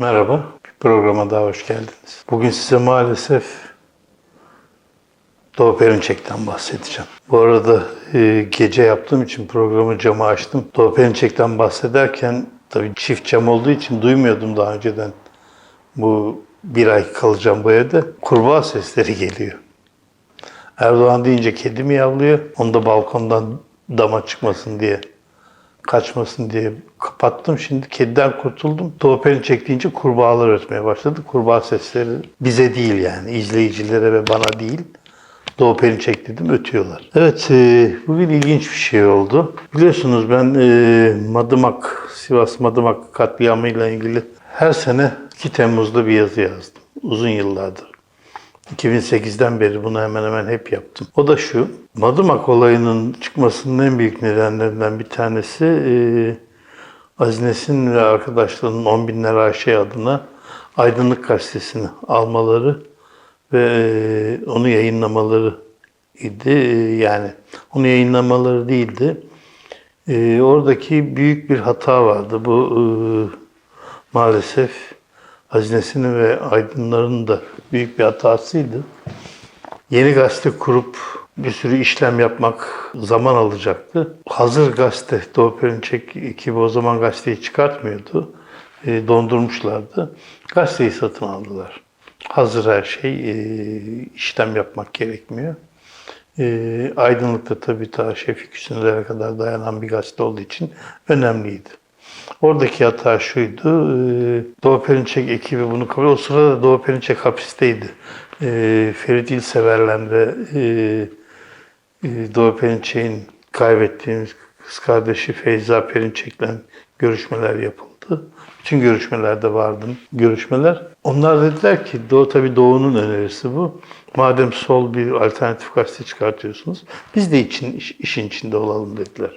Merhaba, programa daha hoş geldiniz. Bugün size maalesef Doğu Perinçek'ten bahsedeceğim. Bu arada e, gece yaptığım için programı camı açtım. Doğu Perinçek'ten bahsederken tabii çift cam olduğu için duymuyordum daha önceden. Bu bir ay kalacağım bu evde. Kurbağa sesleri geliyor. Erdoğan deyince kedi mi yavlıyor? Onu da balkondan dama çıkmasın diye kaçmasın diye kapattım. Şimdi kediden kurtuldum. Doğu Perinçek deyince kurbağalar ötmeye başladı. Kurbağa sesleri bize değil yani izleyicilere ve bana değil. Doğu Perinçek ötüyorlar. Evet e, bugün ilginç bir şey oldu. Biliyorsunuz ben e, Madımak, Sivas Madımak katliamıyla ilgili her sene 2 Temmuz'da bir yazı yazdım. Uzun yıllardır. 2008'den beri bunu hemen hemen hep yaptım. O da şu, Madımak olayının çıkmasının en büyük nedenlerinden bir tanesi e, Aziz Nesin ve arkadaşlarının 10 binler Ayşe adına Aydınlık Gazetesi'ni almaları ve e, onu yayınlamaları idi. E, yani onu yayınlamaları değildi. E, oradaki büyük bir hata vardı. Bu e, maalesef hazinesinin ve aydınların da büyük bir hatasıydı. Yeni gazete kurup bir sürü işlem yapmak zaman alacaktı. Hazır gazete, Doğu Perinçek ekibi o zaman gazeteyi çıkartmıyordu. E, dondurmuşlardı. Gazeteyi satın aldılar. Hazır her şey, e, işlem yapmak gerekmiyor. E, Aydınlık'ta tabii ta Şefik Hüsnü'lere kadar dayanan bir gazete olduğu için önemliydi. Oradaki hata şuydu. e, Doğu Perinçek ekibi bunu kabul O sırada Doğu Perinçek hapisteydi. E, Ferit İlsever'le de e, e, Doğu Perinçek'in kaybettiğimiz kız kardeşi Feyza Perinçek'le görüşmeler yapıldı. Bütün görüşmelerde vardım görüşmeler. Onlar dediler ki Doğu tabii Doğu'nun önerisi bu. Madem sol bir alternatif gazete çıkartıyorsunuz biz de için, iş- işin içinde olalım dediler.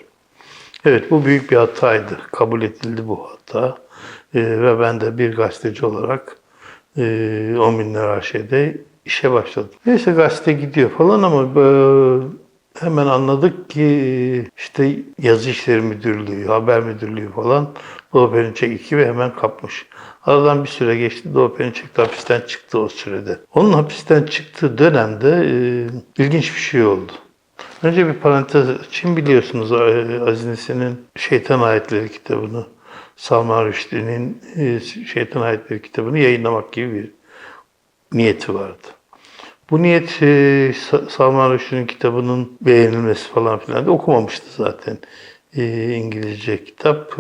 Evet bu büyük bir hataydı. Kabul edildi bu hata. Ee, ve ben de bir gazeteci olarak e, 10 bin lira şeyde işe başladım. Neyse gazete gidiyor falan ama e, hemen anladık ki e, işte yazı işleri müdürlüğü, haber müdürlüğü falan Doğu Perinçek ekibi hemen kapmış. Aradan bir süre geçti. Doğu Perinçek hapisten çıktı o sürede. Onun hapisten çıktığı dönemde e, ilginç bir şey oldu. Önce bir parantez için biliyorsunuz e, Aziz Şeytan Ayetleri kitabını, Salman Rushdie'nin e, Şeytan Ayetleri kitabını yayınlamak gibi bir niyeti vardı. Bu niyet e, Sa- Salman Rushdie'nin kitabının beğenilmesi falan filan da okumamıştı zaten. İngilizce kitap,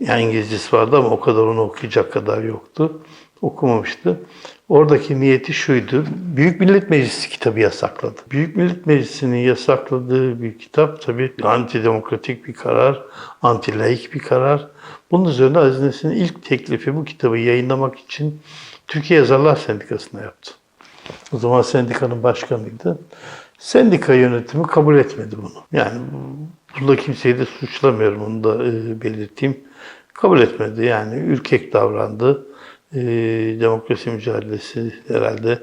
yani İngilizcesi vardı ama o kadar onu okuyacak kadar yoktu. Okumamıştı. Oradaki niyeti şuydu. Büyük Millet Meclisi kitabı yasakladı. Büyük Millet Meclisi'nin yasakladığı bir kitap tabii antidemokratik bir karar, antilaik bir karar. Bunun üzerine Aziz Nesin'in ilk teklifi bu kitabı yayınlamak için Türkiye Yazarlar Sendikası'na yaptı. O zaman sendikanın başkanıydı. Sendika yönetimi kabul etmedi bunu. Yani bunda kimseyi de suçlamıyorum, onu da e, belirteyim. Kabul etmedi yani ürkek davrandı. E, demokrasi mücadelesi herhalde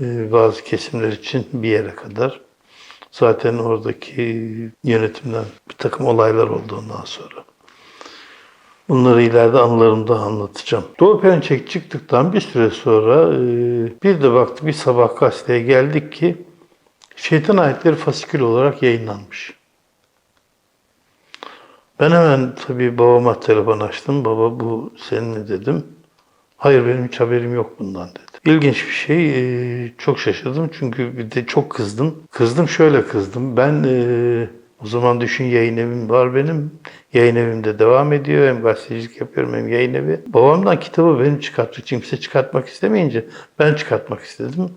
e, bazı kesimler için bir yere kadar. Zaten oradaki yönetimden bir takım olaylar oldu ondan sonra. Bunları ileride anılarımda anlatacağım. Doğu Perinçek çıktıktan bir süre sonra e, bir de baktık bir sabah gazeteye geldik ki Şeytan Ayetleri fasikül olarak yayınlanmış. Ben hemen tabii babama telefon açtım. Baba bu senin mi dedim. Hayır benim hiç haberim yok bundan dedi. İlginç bir şey. e, Çok şaşırdım çünkü bir de çok kızdım. Kızdım şöyle kızdım. Ben e, o zaman düşün yayın evim var benim. Yayın evimde devam ediyor. Hem gazetecilik yapıyorum hem yayın evi. Babamdan kitabı benim çıkarttı. Kimse çıkartmak istemeyince ben çıkartmak istedim.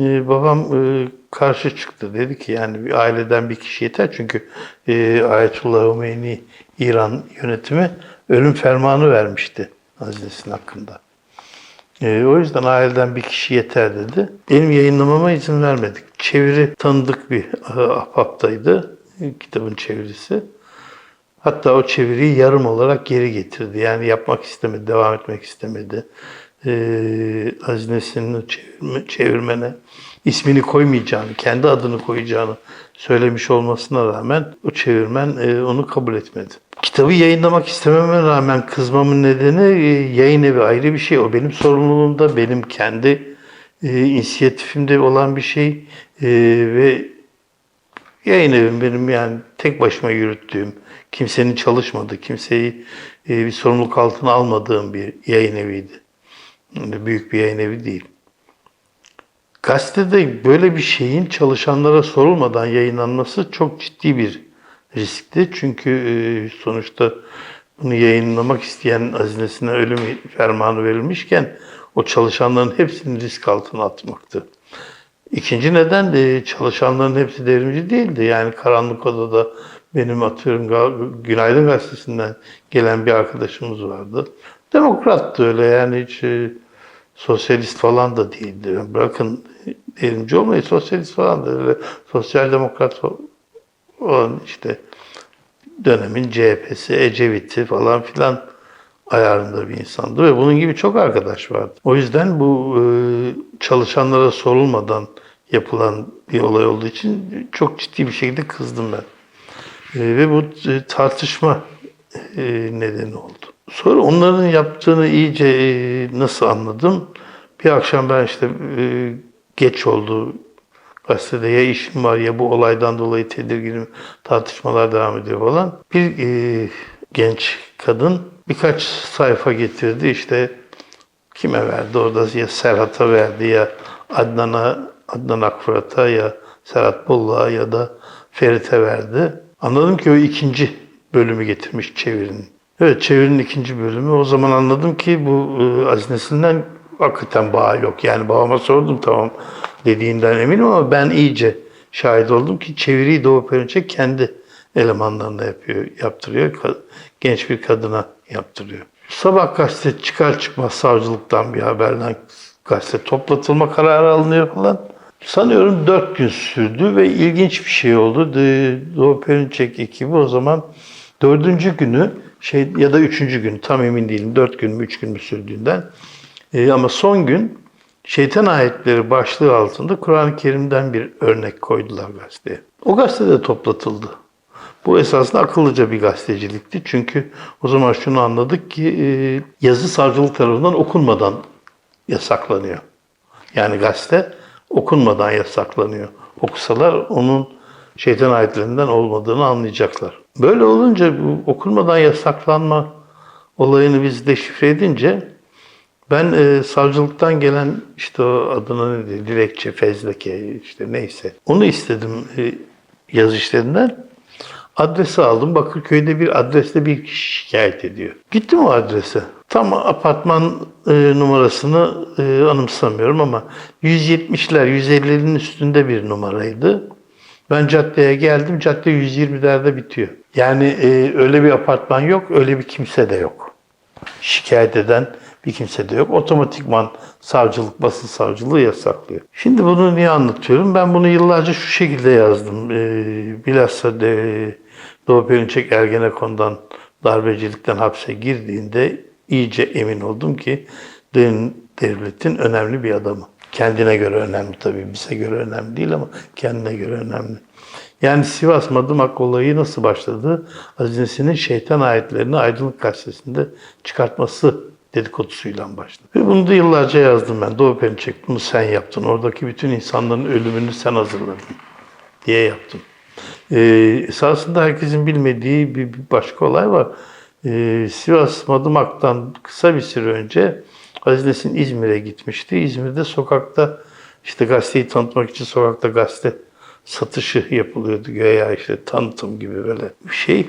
Ee, babam e, karşı çıktı. Dedi ki yani bir aileden bir kişi yeter. Çünkü e, Ayetullah Hümeyni İran yönetimi ölüm fermanı vermişti Aziz Nesin hakkında. E, o yüzden aileden bir kişi yeter dedi. Benim yayınlamama izin vermedik. Çeviri tanıdık bir e, ahbaptaydı. kitabın çevirisi. Hatta o çeviriyi yarım olarak geri getirdi. Yani yapmak istemedi, devam etmek istemedi. e, hazinesinin çevirme, çevirmene ismini koymayacağını, kendi adını koyacağını söylemiş olmasına rağmen o çevirmen e, onu kabul etmedi. Kitabı yayınlamak istememe rağmen kızmamın nedeni e, yayın evi ayrı bir şey. O benim sorumluluğumda, benim kendi e, inisiyatifimde olan bir şey E, ve yayın evim benim yani tek başıma yürüttüğüm, kimsenin çalışmadığı, kimseyi e, bir sorumluluk altına almadığım bir yayın eviydi. Büyük bir yayın evi değil. Gazetede böyle bir şeyin çalışanlara sorulmadan yayınlanması çok ciddi bir riskti. Çünkü e, sonuçta bunu yayınlamak isteyen hazinesine ölüm fermanı verilmişken o çalışanların hepsini risk altına atmaktı. İkinci neden de çalışanların hepsi devrimci değildi. Yani karanlık odada benim atıyorum Günaydın Gazetesi'nden gelen bir arkadaşımız vardı. Demokrattı öyle yani hiç e, sosyalist falan da değildi. Bırakın devrimci olmayı sosyalist falan da öyle sosyal demokrat olan işte dönemin CHP'si, Ecevit'i falan filan ayarında bir insandı ve bunun gibi çok arkadaş vardı. O yüzden bu e, çalışanlara sorulmadan yapılan bir olay olduğu için çok ciddi bir şekilde kızdım ben. E, ve bu e, tartışma e, nedeni oldu. Sonra onların yaptığını iyice e, nasıl anladım? Bir akşam ben işte e, geç oldu. Gazetede ya işim var ya bu olaydan dolayı tedirginim, tartışmalar devam ediyor falan. Bir e, genç kadın birkaç sayfa getirdi işte kime verdi orada ya Serhat'a verdi ya Adnan'a, Adnan Akfırat'a ya Serhat Bolluk'a ya da Ferit'e verdi. Anladım ki o ikinci bölümü getirmiş çevirinin. Evet çevirinin ikinci bölümü. O zaman anladım ki bu e, Aziz hakikaten bağ yok. Yani babama sordum tamam dediğinden eminim ama ben iyice şahit oldum ki çeviriyi Doğu Perinçek kendi elemanlarına yapıyor, yaptırıyor. Genç bir kadına yaptırıyor. Sabah gazete çıkar çıkmaz savcılıktan bir haberden gazete toplatılma kararı alınıyor falan. Sanıyorum dört gün sürdü ve ilginç bir şey oldu. Doğu Perinçek ekibi o zaman dördüncü günü şey ya da üçüncü gün tam emin değilim. Dört gün mü üç gün mü sürdüğünden. E, ama son gün şeytan ayetleri başlığı altında Kur'an-ı Kerim'den bir örnek koydular gazeteye. O gazete de toplatıldı. Bu esasında akıllıca bir gazetecilikti. Çünkü o zaman şunu anladık ki e, yazı savcılık tarafından okunmadan yasaklanıyor. Yani gazete okunmadan yasaklanıyor. Okusalar onun şeytan ayetlerinden olmadığını anlayacaklar. Böyle olunca bu okunmadan yasaklanma olayını biz deşifre edince ben e, savcılıktan gelen işte o adına ne diye, dilekçe, fezleke işte neyse. Onu istedim e, işlerinden. Adresi aldım. Bakırköy'de bir adreste bir kişi şikayet ediyor. Gittim o adrese. Tam apartman e, numarasını e, anımsamıyorum ama 170'ler, 150'lerin üstünde bir numaraydı. Ben caddeye geldim. Cadde 120'lerde bitiyor. Yani e, öyle bir apartman yok, öyle bir kimse de yok. Şikayet eden bir kimse de yok. Otomatikman savcılık, basın savcılığı yasaklıyor. Şimdi bunu niye anlatıyorum? Ben bunu yıllarca şu şekilde yazdım. Ee, bilhassa de, Doğu Perinçek Ergenekon'dan darbecilikten hapse girdiğinde iyice emin oldum ki devin- devletin önemli bir adamı. Kendine göre önemli tabii. Bize göre önemli değil ama kendine göre önemli. Yani Sivas Madımak olayı nasıl başladı? Aziz Nesin'in şeytan ayetlerini Aydınlık Gazetesi'nde çıkartması dedikodusuyla başladı. Ve bunu da yıllarca yazdım ben. Doğu Perinçek bunu sen yaptın. Oradaki bütün insanların ölümünü sen hazırladın diye yaptım. Ee, esasında herkesin bilmediği bir, bir başka olay var. Ee, Sivas Madımak'tan kısa bir süre önce Aziz İzmir'e gitmişti. İzmir'de sokakta işte gazeteyi tanıtmak için sokakta gazete satışı yapılıyordu. Göya işte tanıtım gibi böyle bir şey.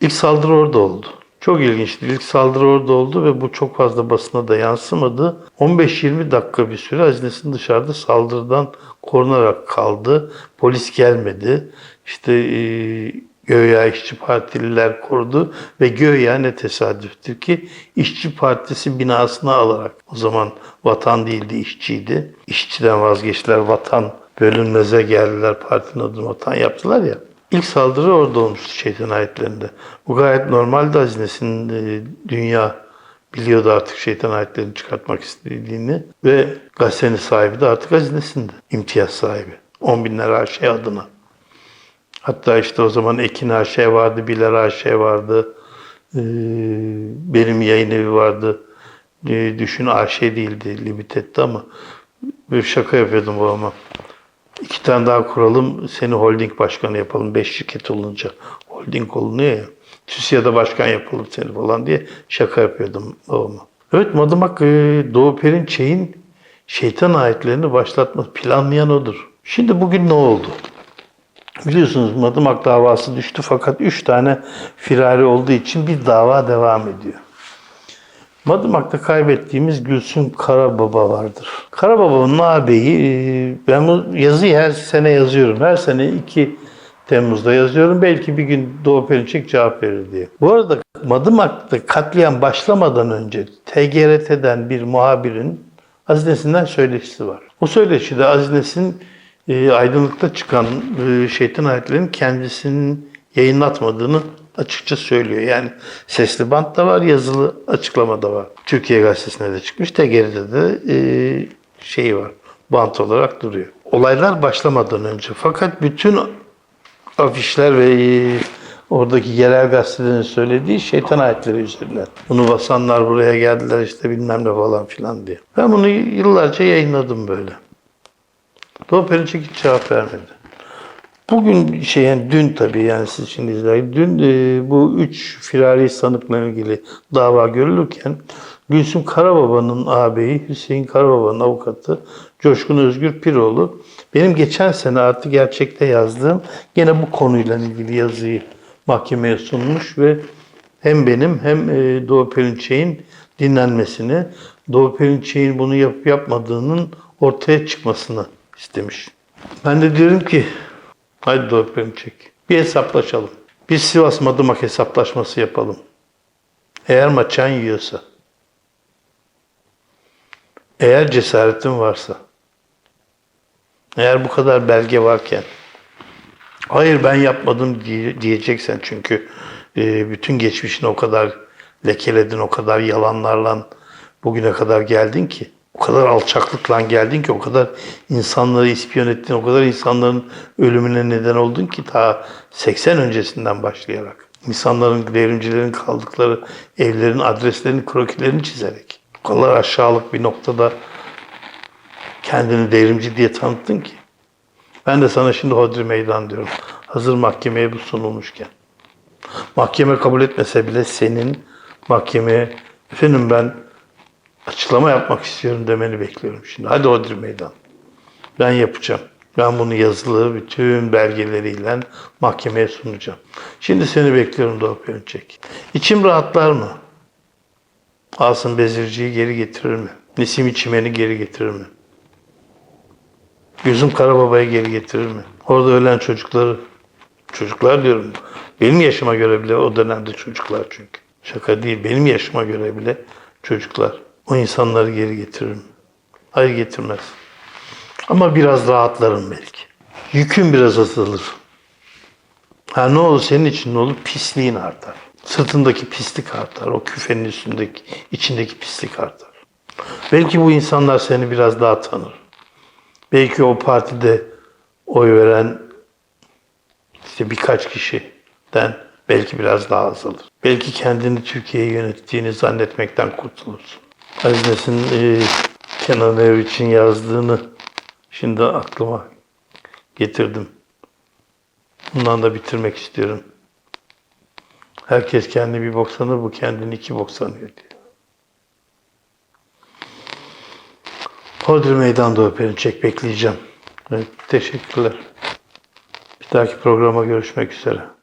İlk saldırı orada oldu. Çok ilginçti. İlk saldırı orada oldu ve bu çok fazla basına da yansımadı. 15-20 dakika bir süre Aziz Nesin dışarıda saldırıdan korunarak kaldı. Polis gelmedi. İşte e, Göya İşçi Partililer korudu ve Göya ne tesadüftür ki İşçi Partisi binasına alarak o zaman vatan değildi işçiydi. İşçiden vazgeçtiler vatan bölünmeze geldiler partinin adını vatan yaptılar ya. İlk saldırı orada olmuştu şeytan ayetlerinde. Bu gayet normaldi hazinesinin e, dünya Biliyordu artık şeytan ayetlerini çıkartmak istediğini ve gazetenin sahibi de artık hazinesinde. İmtiyaz sahibi. 10 binler AŞ adına. Hatta işte o zaman Ekin AŞ vardı, Biler AŞ vardı. Ee, benim yayın evi vardı. Ee, düşün AŞ değildi, Limited'di ama bir şaka yapıyordum babama. İki tane daha kuralım, seni holding başkanı yapalım. Beş şirket olunca holding olunuyor ya. TÜSİAD'a başkan yapalım seni falan diye şaka yapıyordum babama. Evet Madımak e, Doğu Perinçek'in şeytan ayetlerini başlatması planlayan odur. Şimdi bugün ne oldu? Biliyorsunuz Madımak davası düştü fakat üç tane firari olduğu için bir dava devam ediyor. Madımak'ta kaybettiğimiz Gülsüm Karababa vardır. Karababa'nın ağabeyi, e, ben bu yazıyı her sene yazıyorum. Her sene 2 Temmuz'da yazıyorum. Belki bir gün Doğu Perinçek cevap verir diye. Bu arada Madımak'ta katliam başlamadan önce TGRT'den bir muhabirin hazinesinden söyleşisi var. O söyleşide hazinesin e, aydınlıkta çıkan e, şeytan ayetlerinin kendisinin yayınlatmadığını açıkça söylüyor. Yani sesli bant da var, yazılı açıklama da var. Türkiye Gazetesi'ne de çıkmış. TGRT'de de e, şey var, bant olarak duruyor. Olaylar başlamadan önce. Fakat bütün afişler ve e, oradaki yerel gazetelerin söylediği şeytan ayetleri üzerinden. Bunu basanlar buraya geldiler işte bilmem ne falan filan diye. Ben bunu yıllarca yayınladım böyle. Doğu Perinçek hiç cevap vermedi. Bugün şey yani dün tabii yani siz şimdi izleyin. Dün e, bu üç firari sanıkla ilgili dava görülürken Gülsüm Karababa'nın ağabeyi Hüseyin Karababa'nın avukatı Coşkun Özgür Piroğlu benim geçen sene artı gerçekte yazdığım gene bu konuyla ilgili yazıyı mahkemeye sunmuş ve hem benim hem e, Doğu Perinçek'in dinlenmesini, Doğu Perinçek'in bunu yapıp yapmadığının ortaya çıkmasını istemiş. Ben de diyorum ki Haydi Doğu Perinçek. Bir hesaplaşalım. Bir Sivas Madımak hesaplaşması yapalım. Eğer maçan yiyorsa. Eğer cesaretin varsa. Eğer bu kadar belge varken. Hayır ben yapmadım diye, diyeceksen çünkü e, bütün geçmişini o kadar lekeledin, o kadar yalanlarla bugüne kadar geldin ki. O kadar alçaklıkla geldin ki, o kadar insanları ispiyon ettin, o kadar insanların ölümüne neden oldun ki ta 80 öncesinden başlayarak. İnsanların, devrimcilerin kaldıkları evlerin adreslerini, krokilerini çizerek. O kadar aşağılık bir noktada kendini devrimci diye tanıttın ki. Ben de sana şimdi hodri meydan diyorum. Hazır mahkemeye bu sunulmuşken. Mahkeme kabul etmese bile senin mahkemeye efendim ben açıklama yapmak istiyorum demeni bekliyorum şimdi. Hadi Hodri Meydan. Ben yapacağım. Ben bunu yazılı bütün belgeleriyle mahkemeye sunacağım. Şimdi seni bekliyorum Doğu Perinçek. İçim rahatlar mı? Asım Bezirci'yi geri getirir mi? Nesim İçimen'i geri getirir mi? Gözüm Karababa'yı geri getirir mi? Orada ölen çocukları, çocuklar diyorum, benim yaşıma göre bile o dönemde çocuklar çünkü. Şaka değil, benim yaşıma göre bile çocuklar. O insanları geri getirir mi? Hayır getirmez. Ama biraz rahatlarım belki. Yükün biraz azalır. Ha ne olur senin için ne olur? Pisliğin artar. Sırtındaki pislik artar. O küfenin üstündeki, içindeki pislik artar. Belki bu insanlar seni biraz daha tanır. Belki o partide oy veren işte birkaç kişiden belki biraz daha azalır. Belki kendini Türkiye'yi yönettiğini zannetmekten kurtulursun. Aziz Nesin e, Kenan Ev için yazdığını şimdi aklıma getirdim. Bundan da bitirmek istiyorum. Herkes kendi bir bok sanır, bu kendini iki bok sanıyor diye. Hodri Meydan'da öperim, çek bekleyeceğim. Evet, teşekkürler. Bir dahaki programa görüşmek üzere.